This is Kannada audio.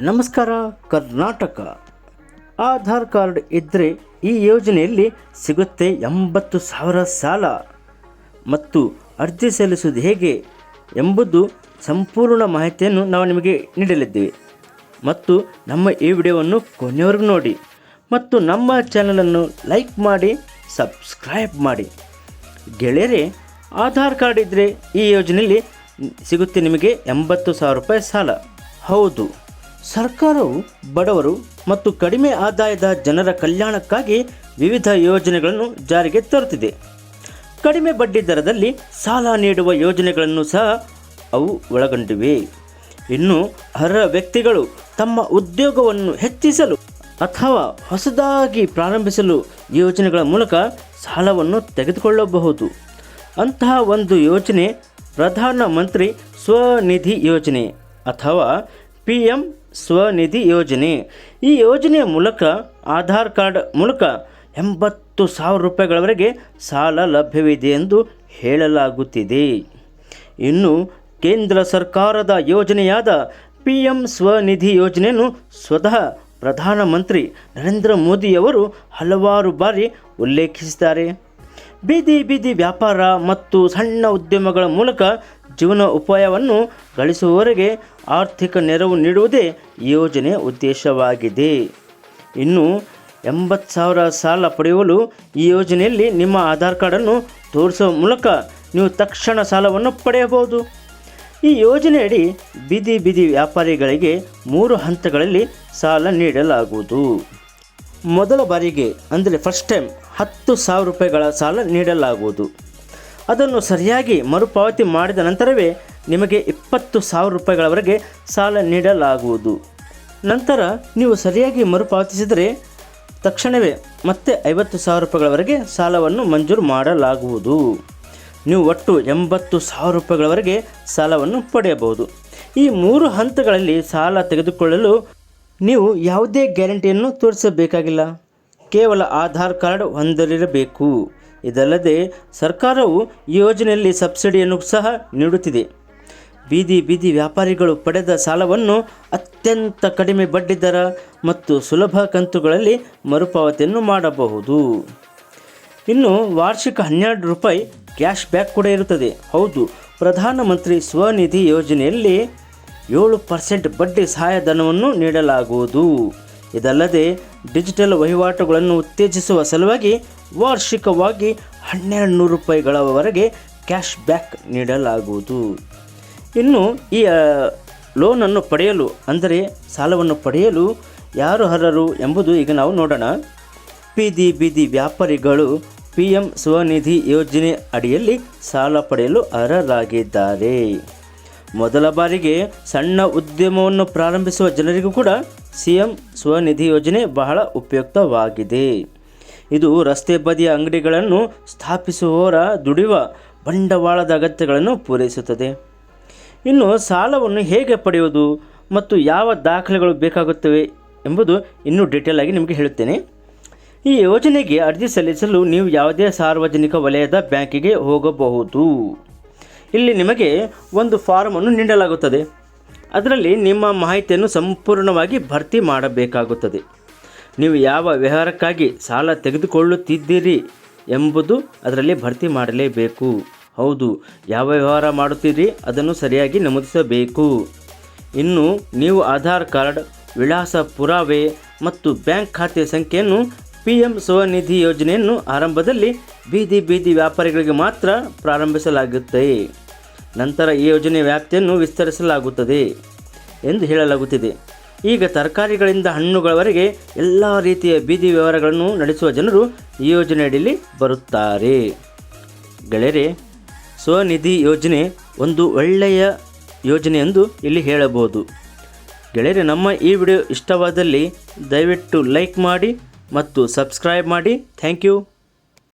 ನಮಸ್ಕಾರ, ಕರ್ನಾಟಕ. ಆಧಾರ್ ಕಾರ್ಡ್ ಇದ್ದರೆ ಈ ಯೋಜನೆಯಲ್ಲಿ ಸಿಗುತ್ತೆ ಎಂಬತ್ತು ಸಾವಿರ ಸಾಲ. ಮತ್ತು ಅರ್ಜಿ ಸಲ್ಲಿಸುವುದು ಹೇಗೆ ಎಂಬುದು ಸಂಪೂರ್ಣ ಮಾಹಿತಿಯನ್ನು ನಾವು ನಿಮಗೆ ನೀಡಲಿದ್ದೇವೆ. ಮತ್ತು ನಮ್ಮ ಈ ವಿಡಿಯೋವನ್ನು ಕೊನೆಯವರೆಗೂ ನೋಡಿ. ಮತ್ತು ನಮ್ಮ ಚಾನಲನ್ನು ಲೈಕ್ ಮಾಡಿ, ಸಬ್ಸ್ಕ್ರೈಬ್ ಮಾಡಿ. ಗೆಳೆಯರೆ, ಆಧಾರ್ ಕಾರ್ಡ್ ಇದ್ದರೆ ಈ ಯೋಜನೆಯಲ್ಲಿ ಸಿಗುತ್ತೆ ನಿಮಗೆ ಎಂಬತ್ತು ಸಾವಿರ ರೂಪಾಯಿ ಸಾಲ. ಹೌದು. ಸರ್ಕಾರವು ಬಡವರು ಮತ್ತು ಕಡಿಮೆ ಆದಾಯದ ಜನರ ಕಲ್ಯಾಣಕ್ಕಾಗಿ ವಿವಿಧ ಯೋಜನೆಗಳನ್ನು ಜಾರಿಗೆ ತರುತ್ತಿದೆ. ಕಡಿಮೆ ಬಡ್ಡಿ ದರದಲ್ಲಿ ಸಾಲ ನೀಡುವ ಯೋಜನೆಗಳನ್ನು ಸಹ ಅವು ಒಳಗೊಂಡಿವೆ. ಇನ್ನು ಅರ್ಹ ವ್ಯಕ್ತಿಗಳು ತಮ್ಮ ಉದ್ಯೋಗವನ್ನು ಹೆಚ್ಚಿಸಲು ಅಥವಾ ಹೊಸದಾಗಿ ಪ್ರಾರಂಭಿಸಲು ಯೋಜನೆಗಳ ಮೂಲಕ ಸಾಲವನ್ನು ತೆಗೆದುಕೊಳ್ಳಬಹುದು. ಅಂತಹ ಒಂದು ಯೋಜನೆ ಪ್ರಧಾನಮಂತ್ರಿ ಸ್ವನಿಧಿ ಯೋಜನೆ ಅಥವಾ ಪಿ ಎಂ ಸ್ವನಿಧಿ ಯೋಜನೆ. ಈ ಯೋಜನೆಯ ಮೂಲಕ ಆಧಾರ್ ಕಾರ್ಡ್ ಮೂಲಕ ಎಂಬತ್ತು ಸಾವಿರ ರೂಪಾಯಿಗಳವರೆಗೆ ಸಾಲ ಲಭ್ಯವಿದೆ ಎಂದು ಹೇಳಲಾಗುತ್ತಿದೆ. ಇನ್ನು ಕೇಂದ್ರ ಸರ್ಕಾರದ ಯೋಜನೆಯಾದ ಪಿ ಎಂ ಸ್ವನಿಧಿ ಯೋಜನೆಯನ್ನು ಸ್ವತಃ ಪ್ರಧಾನಮಂತ್ರಿ ನರೇಂದ್ರ ಮೋದಿಯವರು ಹಲವಾರು ಬಾರಿ ಉಲ್ಲೇಖಿಸಿದ್ದಾರೆ. ಬೀದಿ ಬೀದಿ ವ್ಯಾಪಾರ ಮತ್ತು ಸಣ್ಣ ಉದ್ಯಮಗಳ ಮೂಲಕ ಜೀವನ ಉಪಾಯವನ್ನು ಗಳಿಸುವವರೆಗೆ ಆರ್ಥಿಕ ನೆರವು ನೀಡುವುದೇ ಈ ಯೋಜನೆಯ ಉದ್ದೇಶವಾಗಿದೆ. ಇನ್ನು ಎಂಬತ್ತು ಸಾವಿರ ಸಾಲ ಪಡೆಯಲು ಈ ಯೋಜನೆಯಲ್ಲಿ ನಿಮ್ಮ ಆಧಾರ್ ಕಾರ್ಡನ್ನು ತೋರಿಸುವ ಮೂಲಕ ನೀವು ತಕ್ಷಣ ಸಾಲವನ್ನು ಪಡೆಯಬಹುದು. ಈ ಯೋಜನೆಯಡಿ ಬೀದಿ ಬೀದಿ ವ್ಯಾಪಾರಿಗಳಿಗೆ ಮೂರು ಹಂತಗಳಲ್ಲಿ ಸಾಲ ನೀಡಲಾಗುವುದು. ಮೊದಲ ಬಾರಿಗೆ ಅಂದರೆ ಫಸ್ಟ್ ಟೈಮ್ ಹತ್ತು ಸಾವಿರ ರೂಪಾಯಿಗಳ ಸಾಲ ನೀಡಲಾಗುವುದು. ಅದನ್ನು ಸರಿಯಾಗಿ ಮರುಪಾವತಿ ಮಾಡಿದ ನಂತರವೇ ನಿಮಗೆ ಇಪ್ಪತ್ತು ಸಾವಿರ ರೂಪಾಯಿಗಳವರೆಗೆ ಸಾಲ ನೀಡಲಾಗುವುದು. ನಂತರ ನೀವು ಸರಿಯಾಗಿ ಮರುಪಾವತಿಸಿದರೆ ತಕ್ಷಣವೇ ಮತ್ತೆ ಐವತ್ತು ಸಾವಿರ ರೂಪಾಯಿಗಳವರೆಗೆ ಸಾಲವನ್ನು ಮಂಜೂರು ಮಾಡಲಾಗುವುದು. ನೀವು ಒಟ್ಟು ಎಂಬತ್ತು ಸಾವಿರ ರೂಪಾಯಿಗಳವರೆಗೆ ಸಾಲವನ್ನು ಪಡೆಯಬಹುದು. ಈ ಮೂರು ಹಂತಗಳಲ್ಲಿ ಸಾಲ ತೆಗೆದುಕೊಳ್ಳಲು ನೀವು ಯಾವುದೇ ಗ್ಯಾರಂಟಿಯನ್ನು ತೋರಿಸಬೇಕಾಗಿಲ್ಲ. ಕೇವಲ ಆಧಾರ್ ಕಾರ್ಡ್ ಹೊಂದಿರಬೇಕು ಇದಲ್ಲದೆ ಸರ್ಕಾರವು ಈ ಯೋಜನೆಯಲ್ಲಿ ಸಬ್ಸಿಡಿಯನ್ನು ಸಹ ನೀಡುತ್ತಿದೆ. ಬೀದಿ ಬೀದಿ ವ್ಯಾಪಾರಿಗಳು ಪಡೆದ ಸಾಲವನ್ನು ಅತ್ಯಂತ ಕಡಿಮೆ ಬಡ್ಡಿ ದರ ಮತ್ತು ಸುಲಭ ಕಂತುಗಳಲ್ಲಿ ಮರುಪಾವತಿಯನ್ನು ಮಾಡಬಹುದು. ಇನ್ನು ವಾರ್ಷಿಕ ಹನ್ನೆರಡು ರೂಪಾಯಿ ಕ್ಯಾಶ್ ಬ್ಯಾಕ್ ಕೂಡ ಇರುತ್ತದೆ. ಹೌದು, ಪ್ರಧಾನಮಂತ್ರಿ ಸ್ವನಿಧಿ ಯೋಜನೆಯಲ್ಲಿ ಏಳು ಪರ್ಸೆಂಟ್ ಬಡ್ಡಿ ಸಹಾಯಧನವನ್ನು ನೀಡಲಾಗುವುದು. ಇದಲ್ಲದೆ ಡಿಜಿಟಲ್ ವಹಿವಾಟುಗಳನ್ನು ಉತ್ತೇಜಿಸುವ ಸಲುವಾಗಿ ವಾರ್ಷಿಕವಾಗಿ ಹನ್ನೆರಡು ನೂರು ರೂಪಾಯಿಗಳವರೆಗೆ ಕ್ಯಾಶ್ ಬ್ಯಾಕ್ ನೀಡಲಾಗುವುದು. ಇನ್ನು ಈ ಲೋನನ್ನು ಪಡೆಯಲು, ಅಂದರೆ ಸಾಲವನ್ನು ಪಡೆಯಲು ಯಾರು ಅರ್ಹರು ಎಂಬುದು ಈಗ ನಾವು ನೋಡೋಣ. ಬೀದಿ ಬೀದಿ ವ್ಯಾಪಾರಿಗಳು ಪಿ ಎಂ ಸ್ವನಿಧಿ ಯೋಜನೆ ಅಡಿಯಲ್ಲಿ ಸಾಲ ಪಡೆಯಲು ಅರ್ಹರಾಗಿದ್ದಾರೆ. ಮೊದಲ ಬಾರಿಗೆ ಸಣ್ಣ ಉದ್ಯಮವನ್ನು ಪ್ರಾರಂಭಿಸುವ ಜನರಿಗೂ ಕೂಡ ಸಿ ಎಂ ಸ್ವನಿಧಿ ಯೋಜನೆ ಬಹಳ ಉಪಯುಕ್ತವಾಗಿದೆ. ಇದು ರಸ್ತೆ ಬದಿಯ ಅಂಗಡಿಗಳನ್ನು ಸ್ಥಾಪಿಸುವವರ ದುಡಿಯುವ ಬಂಡವಾಳದ ಅಗತ್ಯಗಳನ್ನು ಪೂರೈಸುತ್ತದೆ. ಇನ್ನು ಸಾಲವನ್ನು ಹೇಗೆ ಪಡೆಯುವುದು ಮತ್ತು ಯಾವ ದಾಖಲೆಗಳು ಬೇಕಾಗುತ್ತವೆ ಎಂಬುದು ಇನ್ನೂ ಡೀಟೇಲ್ ಆಗಿ ನಿಮಗೆ ಹೇಳುತ್ತೇನೆ. ಈ ಯೋಜನೆಗೆ ಅರ್ಜಿ ಸಲ್ಲಿಸಲು ನೀವು ಯಾವುದೇ ಸಾರ್ವಜನಿಕ ವಲಯದ ಬ್ಯಾಂಕಿಗೆ ಹೋಗಬಹುದು. ಇಲ್ಲಿ ನಿಮಗೆ ಒಂದು ಫಾರ್ಮನ್ನು ನೀಡಲಾಗುತ್ತದೆ. ಅದರಲ್ಲಿ ನಿಮ್ಮ ಮಾಹಿತಿಯನ್ನು ಸಂಪೂರ್ಣವಾಗಿ ಭರ್ತಿ ಮಾಡಬೇಕಾಗುತ್ತದೆ. ನೀವು ಯಾವ ವ್ಯವಹಾರಕ್ಕಾಗಿ ಸಾಲ ತೆಗೆದುಕೊಳ್ಳುತ್ತಿದ್ದೀರಿ ಎಂಬುದು ಅದರಲ್ಲಿ ಭರ್ತಿ ಮಾಡಲೇಬೇಕು. ಹೌದು, ಯಾವ ವ್ಯವಹಾರ ಮಾಡುತ್ತೀರಿ ಅದನ್ನು ಸರಿಯಾಗಿ ನಮೂದಿಸಬೇಕು. ಇನ್ನು, ನೀವು ಆಧಾರ್ ಕಾರ್ಡ್, ವಿಳಾಸ ಪುರಾವೆ ಮತ್ತು ಬ್ಯಾಂಕ್ ಖಾತೆ ಸಂಖ್ಯೆಯನ್ನು ಪಿ ಎಂ ಸ್ವನಿಧಿ ಯೋಜನೆಯನ್ನು ಆರಂಭದಲ್ಲಿ ಬೀದಿ ಬೀದಿ ವ್ಯಾಪಾರಿಗಳಿಗೆ ಮಾತ್ರ ಪ್ರಾರಂಭಿಸಲಾಗುತ್ತೆ. ನಂತರ ಈ ಯೋಜನೆಯ ವ್ಯಾಪ್ತಿಯನ್ನು ವಿಸ್ತರಿಸಲಾಗುತ್ತದೆ ಎಂದು ಹೇಳಲಾಗುತ್ತಿದೆ. ಈಗ ತರಕಾರಿಗಳಿಂದ ಹಣ್ಣುಗಳವರೆಗೆ ಎಲ್ಲ ರೀತಿಯ ಬೀದಿ ವ್ಯವಹಾರಗಳನ್ನು ನಡೆಸುವ ಜನರು ಈ ಯೋಜನೆಯಡಿಯಲ್ಲಿ ಬರುತ್ತಾರೆ. ಗೆಳೆಯರೆ, ಸ್ವನಿಧಿ ಯೋಜನೆ ಒಂದು ಒಳ್ಳೆಯ ಯೋಜನೆ ಎಂದು ಇಲ್ಲಿ ಹೇಳಬಹುದು. ಗೆಳೆಯರೆ, ನಮ್ಮ ಈ ವಿಡಿಯೋ ಇಷ್ಟವಾದಲ್ಲಿ ದಯವಿಟ್ಟು ಲೈಕ್ ಮಾಡಿ ಮತ್ತು ಸಬ್ಸ್ಕ್ರೈಬ್ ಮಾಡಿ. Thank you.